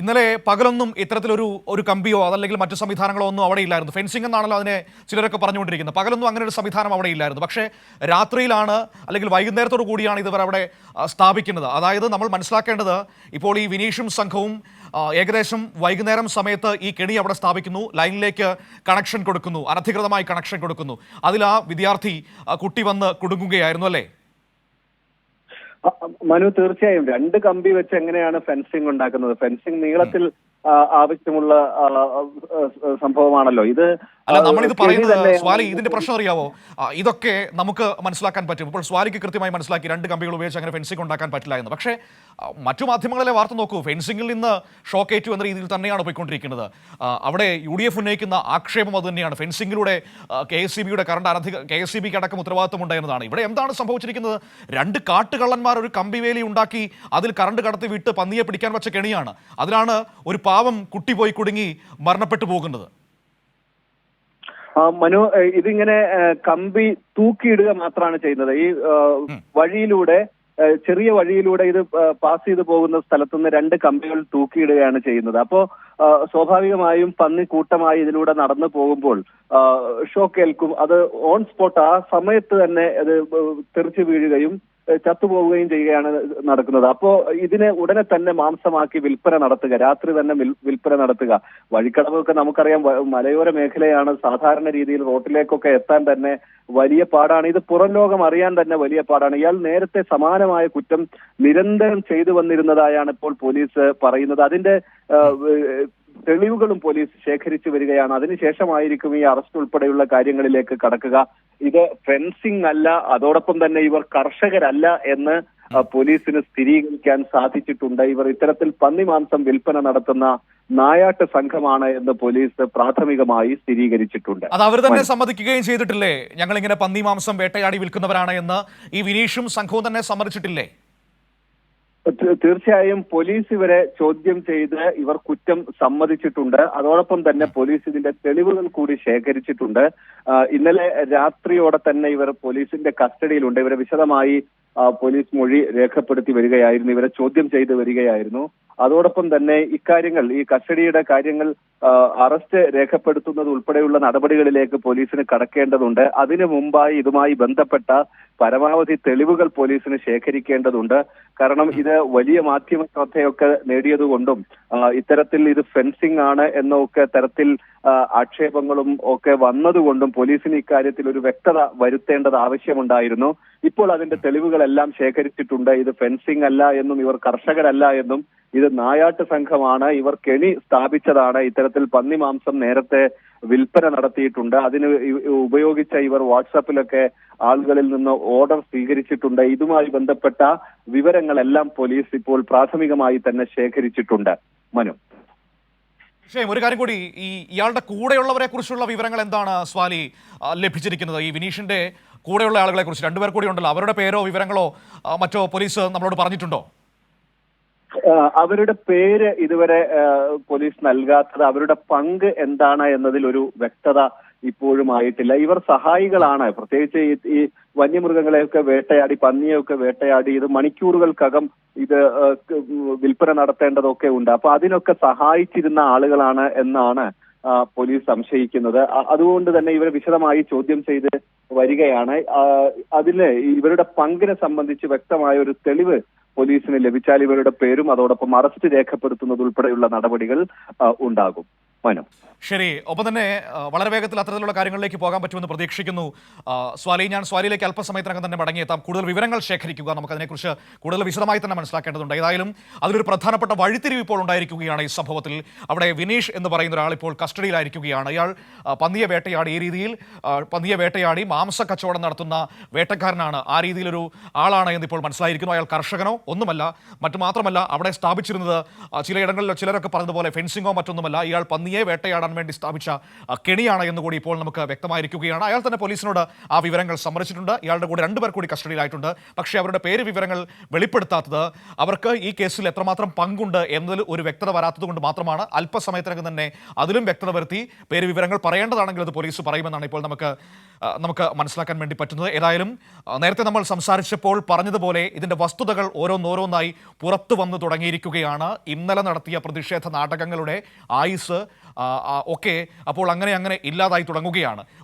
ഇന്നലെ പകലൊന്നും ഇത്തരത്തിലൊരു ഒരു കമ്പിയോ അതല്ലെങ്കിൽ മറ്റു സംവിധാനങ്ങളോ ഒന്നും അവിടെ ഇല്ലായിരുന്നു. ഫെൻസിംഗ് എന്നാണല്ലോ അതിനെ ചിലരൊക്കെ പറഞ്ഞുകൊണ്ടിരിക്കുന്നത്. പകലൊന്നും അങ്ങനെ ഒരു സംവിധാനം അവിടെ ഇല്ലായിരുന്നു. പക്ഷേ രാത്രിയിലാണ് അല്ലെങ്കിൽ വൈകുന്നേരത്തോടു കൂടിയാണ് ഇതുവരെ അവിടെ സ്ഥാപിക്കുന്നത്. അതായത് നമ്മൾ മനസ്സിലാക്കേണ്ടത് ഇപ്പോൾ ഈ വിനീഷും സംഘവും ഏകദേശം വൈകുന്നേരം സമയത്ത് ഈ കെണി അവിടെ സ്ഥാപിക്കുന്നു. ലൈനിലേക്ക് കണക്ഷൻ കൊടുക്കുന്നു. അനധികൃതമായി കണക്ഷൻ കൊടുക്കുന്നു. അതിൽ ആ വിദ്യാർത്ഥി കുട്ടി വന്ന് കുടുങ്ങുകയായിരുന്നു അല്ലേ? മനു തീർച്ചയായും. രണ്ട് കമ്പി വെച്ച് എങ്ങനെയാണ് ഫെൻസിംഗ് ഉണ്ടാക്കുന്നത്? ഫെൻസിംഗ് നീളത്തിൽ ആവശ്യമുള്ള സംഭവമാണല്ലോ. ഇത് അല്ല നമ്മളിത് പറയുന്നത് സ്വാലി ഇതിന്റെ പ്രശ്നം അറിയാവോ? ഇതൊക്കെ നമുക്ക് മനസ്സിലാക്കാൻ പറ്റും. ഇപ്പോൾ സ്വാലിക്ക് കൃത്യമായി മനസ്സിലാക്കി രണ്ട് കമ്പികൾ ഉപയോഗിച്ച് അങ്ങനെ ഫെൻസിംഗ് ഉണ്ടാക്കാൻ പറ്റില്ല എന്ന്. പക്ഷേ മറ്റു മാധ്യമങ്ങളിലെ വാർത്ത നോക്കൂ. ഫെൻസിംഗിൽ നിന്ന് ഷോക്ക് ഏറ്റു എന്ന രീതിയിൽ തന്നെയാണ് പോയിക്കൊണ്ടിരിക്കുന്നത്. അവിടെ യു ഡി എഫ് ഉന്നയിക്കുന്ന ആക്ഷേപം അത് തന്നെയാണ്. ഫെൻസിംഗിലൂടെ കെ എസ് സി ബിയുടെ കറണ്ട് അനധിക കെ എസ് സി ബിക്ക് അടക്കം ഉത്തരവാദിത്വം ഉണ്ടായിരുന്നതാണ്. ഇവിടെ എന്താണ് സംഭവിച്ചിരിക്കുന്നത്? രണ്ട് കാട്ടുകള്ളന്മാർ ഒരു കമ്പിവേലി ഉണ്ടാക്കി അതിൽ കറണ്ട് കടത്തി വിട്ട് പന്നിയെ പിടിക്കാൻ വെച്ച കെണിയാണ്. അതിലാണ് ഒരു പാവം കുട്ടി പോയി കുടുങ്ങി മരണപ്പെട്ടു പോകുന്നത്? മനു ഇതിങ്ങനെ കമ്പി തൂക്കിയിടുക മാത്രമാണ് ചെയ്യുന്നത്. ഈ വഴിയിലൂടെ ചെറിയ വഴിയിലൂടെ ഇത് പാസ് ചെയ്തു പോകുന്ന സ്ഥലത്തു നിന്ന് രണ്ട് കമ്പികൾ തൂക്കിയിടുകയാണ് ചെയ്യുന്നത്. അപ്പോ സ്വാഭാവികമായും പന്നി കൂട്ടമായി ഇതിലൂടെ നടന്നു പോകുമ്പോൾ ഷോക്കേൽക്കും ഷോക്ക് ഏൽക്കും അത് ഓൺ സ്പോട്ട് ആ സമയത്ത് തന്നെ അത് തെറിച്ചു വീഴുകയും ചത്തുപോവുകയും ചെയ്യുകയാണ് നടക്കുന്നത്. അപ്പോ ഇതിനെ ഉടനെ തന്നെ മാംസമാക്കി വിൽപ്പന നടത്തുക രാത്രി തന്നെ വിൽ- വിൽപ്പന നടത്തുക. വഴിക്കടവൊക്കെ നമുക്കറിയാം മലയോര മേഖലയാണ് സാധാരണ രീതിയിൽ റോട്ടിലേക്കൊക്കെ എത്താൻ തന്നെ വലിയ പാടാണ്. ഇത് പുറം ലോകം അറിയാൻ തന്നെ വലിയ പാടാണ്. ഇയാൾ നേരത്തെ സമാനമായ കുറ്റം നിരന്തരം ചെയ്തു വന്നിരുന്നതായാണ് ഇപ്പോൾ പോലീസ് പറയുന്നത്. അതിന്റെ തെളിവുകളും പോലീസ് ശേഖരിച്ചു വരികയാണ്. അതിനുശേഷമായിരിക്കും ഈ അറസ്റ്റ് ഉൾപ്പെടെയുള്ള കാര്യങ്ങളിലേക്ക് കടക്കുക. ഇത് ഫെൻസിംഗ് അല്ല അതോടൊപ്പം തന്നെ ഇവർ കർഷകരല്ല എന്ന് പോലീസിന് സ്ഥിരീകരിക്കാൻ സാധിച്ചിട്ടുണ്ട്. ഇവർ ഇത്തരത്തിൽ പന്നിമാംസം വിൽപ്പന നടത്തുന്ന നായാട്ട് സംഘമാണ് എന്ന് പോലീസ് പ്രാഥമികമായി സ്ഥിരീകരിച്ചിട്ടുണ്ട്. അത് അവർ തന്നെ സമ്മതിക്കുകയും ചെയ്തിട്ടില്ലേ? ഞങ്ങൾ ഇങ്ങനെ പന്നി മാംസം വേട്ടയാടി വിൽക്കുന്നവരാണ് എന്ന് ഈ വിനീഷും സംഘവും തന്നെ സമ്മതിച്ചിട്ടില്ലേ? തീർച്ചയായും പോലീസ് ഇവരെ ചോദ്യം ചെയ്ത് ഇവർ കുറ്റം സമ്മതിച്ചിട്ടുണ്ട്. അതോടൊപ്പം തന്നെ പോലീസ് ഇതിന്റെ തെളിവുകൾ കൂടി ശേഖരിച്ചിട്ടുണ്ട്. ഇന്നലെ രാത്രിയോടെ തന്നെ ഇവർ പോലീസിന്റെ കസ്റ്റഡിയിലുണ്ട്. ഇവരെ വിശദമായി പോലീസ് മൊഴി രേഖപ്പെടുത്തി വരികയായിരുന്നു. ഇവരെ ചോദ്യം ചെയ്ത് വരികയായിരുന്നു. അതോടൊപ്പം തന്നെ ഇക്കാര്യങ്ങൾ ഈ കസ്റ്റഡിയുടെ കാര്യങ്ങൾ അറസ്റ്റ് രേഖപ്പെടുത്തുന്നത് ഉൾപ്പെടെയുള്ള നടപടികളിലേക്ക് പോലീസിന് കടക്കേണ്ടതുണ്ട്. അതിനു മുമ്പായി ഇതുമായി ബന്ധപ്പെട്ട പരമാവധി തെളിവുകൾ പോലീസിന് ശേഖരിക്കേണ്ടതുണ്ട്. കാരണം ഇത് വലിയ മാധ്യമ ശ്രദ്ധയൊക്കെ നേടിയതുകൊണ്ടും ഇത്തരത്തിൽ ഇത് ഫെൻസിംഗ് ആണ് എന്നൊക്കെ തരത്തിൽ ആക്ഷേപങ്ങളും ഒക്കെ വന്നതുകൊണ്ടും പോലീസിന് ഇക്കാര്യത്തിൽ ഒരു വ്യക്തത വരുത്തേണ്ടത് ആവശ്യമുണ്ടായിരുന്നു. ഇപ്പോൾ അതിന്റെ തെളിവുകളെല്ലാം ശേഖരിച്ചിട്ടുണ്ട്. ഇത് ഫെൻസിംഗ് അല്ല എന്നും ഇവർ കർഷകരല്ല എന്നും ഇത് നായാട്ട് സംഘമാണ്. ഇവർ കെണി സ്ഥാപിച്ചതാണ്. ഇത്തരത്തിൽ പന്നി മാംസം നേരത്തെ വിൽപ്പന നടത്തിയിട്ടുണ്ട്. അതിന് ഉപയോഗിച്ച ഇവർ വാട്സാപ്പിലൊക്കെ ആളുകളിൽ നിന്ന് ഓർഡർ സ്വീകരിച്ചിട്ടുണ്ട്. ഇതുമായി ബന്ധപ്പെട്ട വിവരങ്ങളെല്ലാം പോലീസ് ഇപ്പോൾ പ്രാഥമികമായി തന്നെ ശേഖരിച്ചിട്ടുണ്ട്. മനു. പക്ഷേ ഒരു കാര്യം കൂടി. ഈ ഇയാളുടെ കൂടെയുള്ളവരെ കുറിച്ചുള്ള വിവരങ്ങൾ എന്താണ് സ്വാലി ലഭിച്ചിരിക്കുന്നത്? ഈ വിനീഷിന്റെ കൂടെയുള്ള ആളുകളെ കുറിച്ച് രണ്ടുപേർ കൂടി ഉണ്ടല്ലോ. അവരുടെ പേരോ വിവരങ്ങളോ മറ്റോ പോലീസ് നമ്മളോട് പറഞ്ഞിട്ടുണ്ടോ? അവരുടെ പേര് ഇതുവരെ പോലീസ് നൽകാത്തത് അവരുടെ പങ്ക് എന്താണ് എന്നതിൽ ഒരു വ്യക്തത ഇപ്പോഴും ആയിട്ടില്ല. ഇവർ സഹായികളാണ്. പ്രത്യേകിച്ച് ഈ വന്യമൃഗങ്ങളെയൊക്കെ വേട്ടയാടി പന്നിയൊക്കെ വേട്ടയാടി ഇത് മണിക്കൂറുകൾക്കകം ഇത് വിൽപ്പന നടത്തേണ്ടതൊക്കെ ഉണ്ട്. അപ്പൊ അതിനൊക്കെ സഹായിച്ചിരുന്ന ആളുകളാണ് എന്നാണ് പോലീസ് സംശയിക്കുന്നത്. അതുകൊണ്ട് തന്നെ ഇവരെ വിശദമായി ചോദ്യം ചെയ്ത് വരികയാണ്. അതിന് ഇവരുടെ പങ്കിനെ സംബന്ധിച്ച് വ്യക്തമായ ഒരു തെളിവ് പോലീസിന് ലഭിച്ചാൽ ഇവരുടെ പേരും അതോടൊപ്പം അറസ്റ്റ് രേഖപ്പെടുത്തുന്നത് ഉൾപ്പെടെയുള്ള നടപടികൾ ഉണ്ടാകും. മനു ശരി ഒപ്പം തന്നെ വളരെ വേഗത്തിൽ അത്തരത്തിലുള്ള കാര്യങ്ങളിലേക്ക് പോകാൻ പറ്റുമെന്ന് പ്രതീക്ഷിക്കുന്നു. സ്വാലി ഞാൻ സ്വാലിയിലേക്ക് അല്പസമയത്തിനകം തന്നെ മടങ്ങിയെത്താം കൂടുതൽ വിവരങ്ങൾ ശേഖരിക്കുക നമുക്ക് അതിനെക്കുറിച്ച് കൂടുതൽ വിശദമായി തന്നെ മനസ്സിലാക്കേണ്ടതുണ്ട്. ഏതായാലും അതിലൊരു പ്രധാനപ്പെട്ട വഴിത്തിരിവ് ഇപ്പോൾ ഉണ്ടായിരിക്കുകയാണ് ഈ സംഭവത്തിൽ. അവിടെ വിനീഷ് എന്ന് പറയുന്ന ഒരാൾ ഇപ്പോൾ കസ്റ്റഡിയിലായിരിക്കുകയാണ്. ഇയാൾ പന്നിയെ വേട്ടയാടി. ഈ രീതിയിൽ പന്നിയെ വേട്ടയാടി മാംസ കച്ചവടം നടത്തുന്ന വേട്ടക്കാരനാണ്. ആ രീതിയിലൊരു ആളാണ് എന്ന് ഇപ്പോൾ മനസ്സിലായിരിക്കുന്നു. അയാൾ കർഷകനോ ഒന്നുമല്ല. മറ്റു മാത്രമല്ല അവിടെ സ്ഥാപിച്ചിരുന്നത് ചില ചിലയിടങ്ങളിൽ ചിലരൊക്കെ പറഞ്ഞതുപോലെ ഫെൻസിങ്ങോ മറ്റൊന്നുമല്ല. ഇയാൾ പന്നിയെ വേട്ടയാടാൻ വേണ്ടി സ്ഥാപിച്ച കെണിയാണ് എന്ന് കൂടി ഇപ്പോൾ നമുക്ക് വ്യക്തമായിരിക്കുകയാണ്. അയാൾ തന്നെ പോലീസിനോട് ആ വിവരങ്ങൾ സമ്മതിച്ചിട്ടുണ്ട് ഇയാളുടെ കൂടെ രണ്ടുപേർ കൂടി കസ്റ്റഡിയിലായിട്ടുണ്ട്. പക്ഷേ അവരുടെ പേര് വിവരങ്ങൾ വെളിപ്പെടുത്താത്തത് അവർക്ക് ഈ കേസിൽ എത്രമാത്രം പങ്കുണ്ട് എന്നതിൽ ഒരു വ്യക്തത വരാത്തത് മാത്രമാണ്. അല്പസമയത്തിനകം തന്നെ അതിലും വ്യക്തത വരുത്തി പേര് വിവരങ്ങൾ പറയേണ്ടതാണെങ്കിൽ അത് പോലീസ് പറയുമെന്നാണ് ഇപ്പോൾ നമുക്ക് നമുക്ക് മനസ്സിലാക്കാൻ വേണ്ടി പറ്റുന്നത് ഏതായാലും നേരത്തെ നമ്മൾ സംസാരിച്ചപ്പോൾ പറഞ്ഞതുപോലെ ഇതിന്റെ വസ്തുതകൾ ഓരോന്നോരോന്നായി പുറത്തു വന്നു തുടങ്ങിയിരിക്കുകയാണ്. ഇന്നലെ നടത്തിയ പ്രതിഷേധ നാടകങ്ങളുടെ ആയുസ് ഒക്കെ അപ്പോൾ അങ്ങനെ അങ്ങനെ ഇല്ലാതായി തുടങ്ങുകയാണ്.